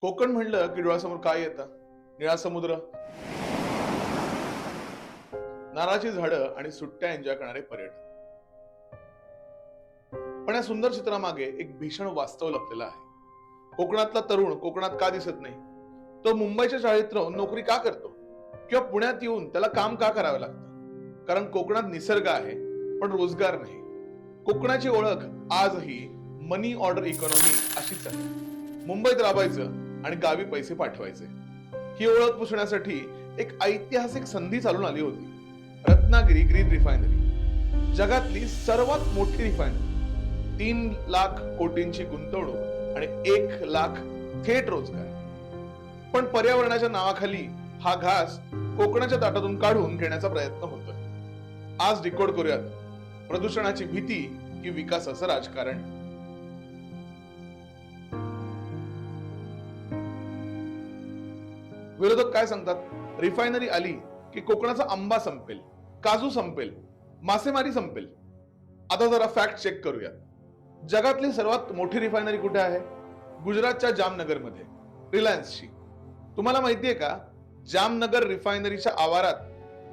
कोकण म्हणलं की डोळ्यासमोर काय येतं? निळा समुद्र. नारळाची झाडं आणि सुट्ट्या एन्जॉय करणारे पर्यटक. पण या सुंदर चित्रामागे एक भीषण वास्तव लपलेलं आहे. कोकणातला तरुण कोकणात का दिसत नाही? तो मुंबईच्या शाळेत राहून नोकरी का करतो? किंवा पुण्यात येऊन त्याला काम का करावं लागतं? कारण कोकणात निसर्ग आहे पण रोजगार नाही. कोकणाची ओळख आजही मनी ऑर्डर इकॉनॉमी अशीच आहे. मुंबईत राबायचं आणि गावी पैसे पाठवायचे. ही ओळख पुसण्यासाठी एक ऐतिहासिक संधी चालून आली होती. Ratnagiri green refinery. जगातली सर्वात मोठी रिफायनरी. तीन लाख कोटींची गुंतवणूक आणि एक लाख थेट रोजगार. पण पर्यावरणाच्या नावाखाली हा घास कोकणाच्या ताटातून काढून घेण्याचा प्रयत्न होतोय. आज डिकोड करूयात. प्रदूषणाची भीती की विकासाचं राजकारण. विरोधक काय सांगतात? रिफायनरी आली की कोकणाचा आंबा संपेल काजू संपेल मासेमारी संपेल. आता जरा फॅक्ट चेक करूया. जगातली सर्वात मोठी रिफायनरी कुठे आहे? गुजरातच्या जामनगरमध्ये. रिलायन्सची तुम्हाला माहितीये का? जामनगर रिफायनरीच्या आवारात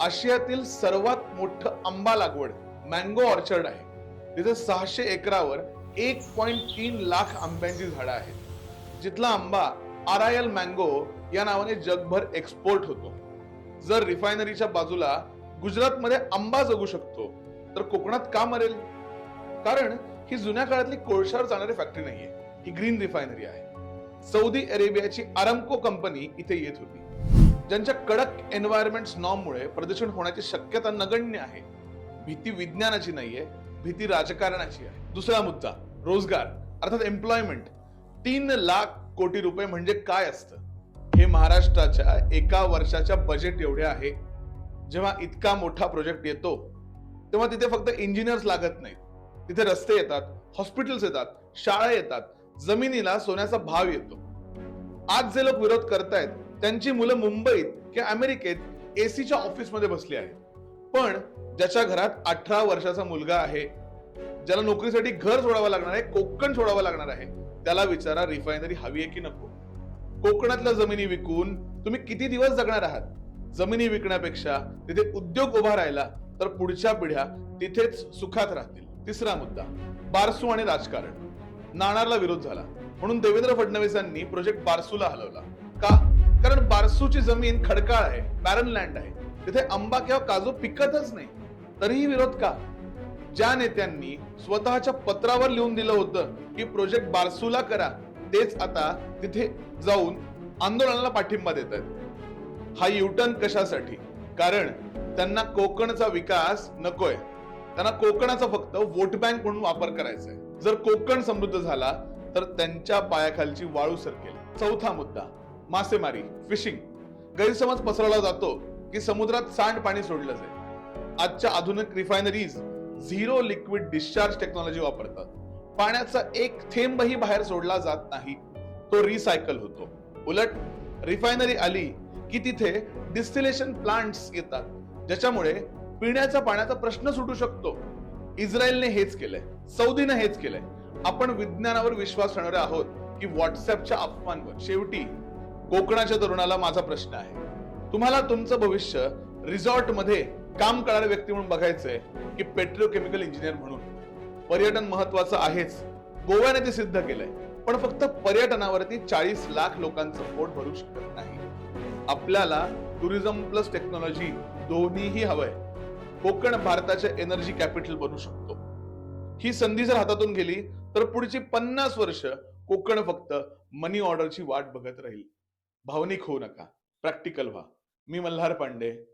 आशियातील सर्वात मोठं आंबा लागवड मँगो ऑर्चर्ड आहे. तिथे सहाशे एकरावर एक पॉईंट तीन लाख आंब्यांची झाडं आहेत. जिथला आंबा आर आय एल मँगो या नावाने जगभर एक्सपोर्ट होतो. जर रिफायनरीच्या बाजूला गुजरातमध्ये आंबा जगू शकतो तर कोकणात का मरेल? कारण ही जुन्या काळातली कोळशावर जाणारी फॅक्टरी नाहीये. ही ग्रीन रिफायनरी आहे. सौदी अरेबियाची आरामको कंपनी इथे येत होती. ज्यांच्या कडक एन्व्हायरमेंट नॉर्ममुळे प्रदूषण होण्याची शक्यता नगण्य आहे. भीती विज्ञानाची नाहीये भीती राजकारणाची आहे. दुसरा मुद्दा रोजगार अर्थात एम्प्लॉयमेंट तीन लाख कोटी रुपये म्हणजे काय असतं? हे महाराष्ट्राच्या एका वर्षाच्या बजेट एवढे आहे. जेव्हा इतका मोठा प्रोजेक्ट येतो तेव्हा तिथे फक्त इंजिनियर्स लागत नाहीत. तिथे रस्ते येतात हॉस्पिटल्स येतात शाळा येतात जमिनीला सोन्याचा भाव येतो. आज जे लोक विरोध करतायत त्यांची मुलं मुंबईत किंवा अमेरिकेत एसीच्या ऑफिसमध्ये बसली आहेत. पण ज्याच्या घरात अठरा वर्षाचा मुलगा आहे ज्याला नोकरीसाठी घर सोडावं लागणार आहे कोकण सोडावं लागणार आहे त्याला विचारा रिफायनरी हवी आहे की नको. कोकणातल्या जमिनी विकून तुम्ही किती दिवस जगणार आहात? जमिनी विकण्यापेक्षा तिथे उद्योग उभा राहिला तर पुढच्या पिढ्या तिथेच सुखात राहतील. तिसरा मुद्दा बारसू आणि राजकारण. नाणारला विरोध झाला म्हणून देवेंद्र फडणवीसांनी प्रोजेक्ट बारसूला हलवला. का? कारण बारसूची जमीन खडकाळ आहे बॅरन लँड आहे. तिथे आंबा किंवा काजू पिकतच नाही. तरीही विरोध का? ज्या नेत्यांनी स्वतःच्या पत्रावर लिहून दिलं होतं की प्रोजेक्ट बारसूला करा तेच आता तिथे जाऊन आंदोलनाला पाठिंबा देत आहेत हा युटर्न कशासाठी? कारण त्यांना कोकणचा विकास नकोय. त्यांना कोकणाचा फक्त वोट बँक म्हणून वापर करायचा आहे. जर कोकण समृद्ध झाला तर त्यांच्या पायाखालची वाळू सरकेल. चौथा मुद्दा मासेमारी फिशिंग गैरसमज पसरवला जातो की समुद्रात सांडपाणी सोडलं जाईल. आजच्या आधुनिक refineries zero liquid discharge technology वापरतात. पाण्याचा एक थेंबही बाहेर सोडला जात नाही. तो रिसायकल होतो. उलट रिफायनरी आली की तिथे डिस्टिलेशन प्लांट्स येतात. ज्याच्यामुळे पिण्याच्या पाण्याचा प्रश्न सुटू शकतो. इस्रायलने हेच केलंय. सौदीने हेच केलंय. आपण विज्ञानावर विश्वास ठेवणारे आहोत की व्हॉट्सअपच्या अफवांवर. शेवटी कोकणाच्या तरुणाला माझा प्रश्न आहे. तुम्हाला तुमचं भविष्य रिसॉर्टमध्ये काम करणारे व्यक्ती म्हणून बघायचंय की पेट्रोकेमिकल इंजिनियर म्हणून. पर्यटन महत्वाचं आहेच. गोव्याने ते सिद्ध केलंय. पण फक्त पर्यटनावरती चाळीस लाख लोकांचं पोट भरू शकत नाही. आपल्याला टुरिझम प्लस टेक्नॉलॉजी दोन्हीही हवंय. कोकण भारताच्या एनर्जी कॅपिटल बनू शकतो. ही संधी जर हातातून गेली तर पुढची पन्नास वर्ष कोकण फक्त मनी ऑर्डरची वाट बघत राहील. भावनिक होऊ नका. प्रॅक्टिकल व्हा. मी मल्हार पांडे